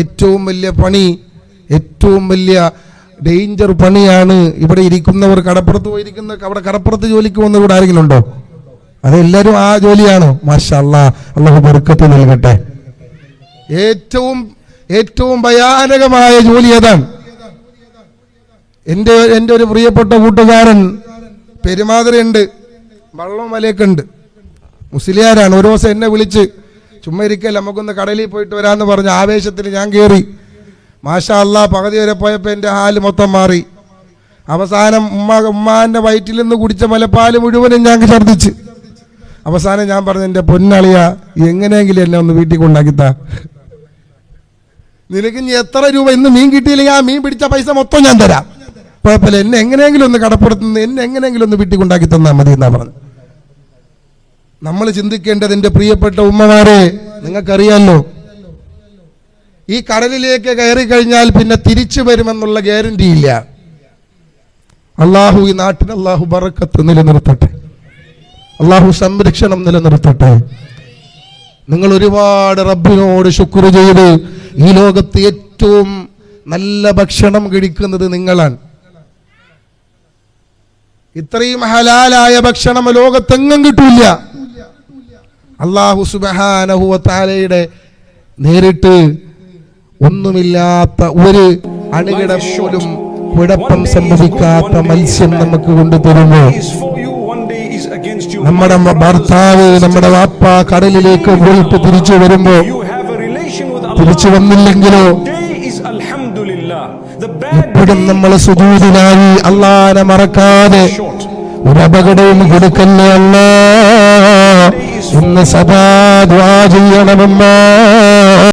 ഏറ്റവും വലിയ പണി ഏറ്റവും വലിയ ഡേഞ്ചർ പണിയാണ് ഇവിടെ ഇരിക്കുന്നവർ കടപ്പുറത്ത് പോയിരിക്കുന്ന അവിടെ കടപ്പുറത്ത് ജോലിക്ക് ഇവിടെ ആരെങ്കിലും ഉണ്ടോ? അതെല്ലാവരും ആ ജോലിയാണ്? മാഷല്ല അള്ളാഹു ബർക്കത്ത് നൽകട്ടെ. ഏറ്റവും ഏറ്റവും ഭയാനകമായ ജോലി ഏതാണ്? എന്റെ എന്റെ ഒരു പ്രിയപ്പെട്ട കൂട്ടുകാരൻ പെരുമാതിരയുണ്ട് വള്ളവും വലയൊക്കെ ഉണ്ട്. മുസ്ലിയാരാണ് ഒരു ദിവസം എന്നെ വിളിച്ച് ചുമ്മാ ഇരിക്കല്ല നമുക്കൊന്ന് കടലിൽ പോയിട്ട് വരാമെന്ന് പറഞ്ഞ ആവേശത്തിൽ ഞാൻ കയറി മാഷാ അല്ലാ പകുതി വരെ പോയപ്പോൾ എന്റെ ഹാൽ മൊത്തം മാറി. അവസാനം ഉമ്മ ഉമ്മാന്റെ വയറ്റിൽ നിന്ന് കുടിച്ച മലപ്പാൽ മുഴുവനും ഞാൻ ഛർദ്ദിച്ച്. അവസാനം ഞാൻ പറഞ്ഞു എന്റെ പൊന്നളിയ എങ്ങനെയെങ്കിലും എന്നെ ഒന്ന് വീട്ടിൽ കൊണ്ടാക്കിത്താ. നിനക്ക് ഇനി എത്ര രൂപ ഇന്ന് മീൻ കിട്ടിയില്ലെങ്കിൽ ആ മീൻ പിടിച്ച പൈസ മൊത്തം ഞാൻ തരാം. കുഴപ്പമില്ല എന്നെ എങ്ങനെയെങ്കിലും ഒന്ന് കടപ്പുറത്തുനിന്ന് എന്നെ എങ്ങനെയെങ്കിലും ഒന്ന് വീട്ടിൽ കൊണ്ടാക്കി തന്നാൽ മതി എന്നാ പറഞ്ഞു നമ്മൾ ചിന്തിക്കേണ്ടത് എന്റെ പ്രിയപ്പെട്ട ഉമ്മമാരെ നിങ്ങൾക്കറിയാമല്ലോ ഈ കടലിലേക്ക് കയറി കഴിഞ്ഞാൽ പിന്നെ തിരിച്ചു വരുമെന്നുള്ള ഗ്യാരണ്ടി ഇല്ല. അള്ളാഹു ഈ നാട്ടിന് അള്ളാഹു ബറക്കത്ത് നിലനിർത്തട്ടെ. അള്ളാഹു സംരക്ഷണം നിലനിർത്തട്ടെ. നിങ്ങൾ ഒരുപാട് റബ്ബിനോട് ശുക്ർ ചെയ്ത് ഈ ലോകത്ത് ഏറ്റവും നല്ല ഭക്ഷണം കഴിക്കുന്നത് നിങ്ങളാണ്. ഇത്രയും ഹലാലായ ഭക്ഷണം ലോകത്തെങ്ങും കിട്ടൂല അള്ളാഹു സുബഹാനഹുവത്താലയുടെ നേരിട്ട് ഒന്നുമില്ലാത്ത ഒരു അണുകിട പോലും കുഴപ്പം സംഭവിക്കാത്ത മത്സ്യം നമുക്ക് കൊണ്ടുതരുമോ. നമ്മുടെ ഭർത്താവ് നമ്മുടെ വാപ്പ കടലിലേക്ക് പോയിട്ട് തിരിച്ചു വരുമ്പോ. തിരിച്ചു വന്നില്ലെങ്കിലോ എപ്പോഴും നമ്മൾ സുജൂതിനായി അള്ളാനെ മറക്കാതെ ഒരു അപകടവും കൊടുക്കല്ലേ അല്ല ഇന്ന് സദാ ദ്വാ ചെയ്യണമെന്ന്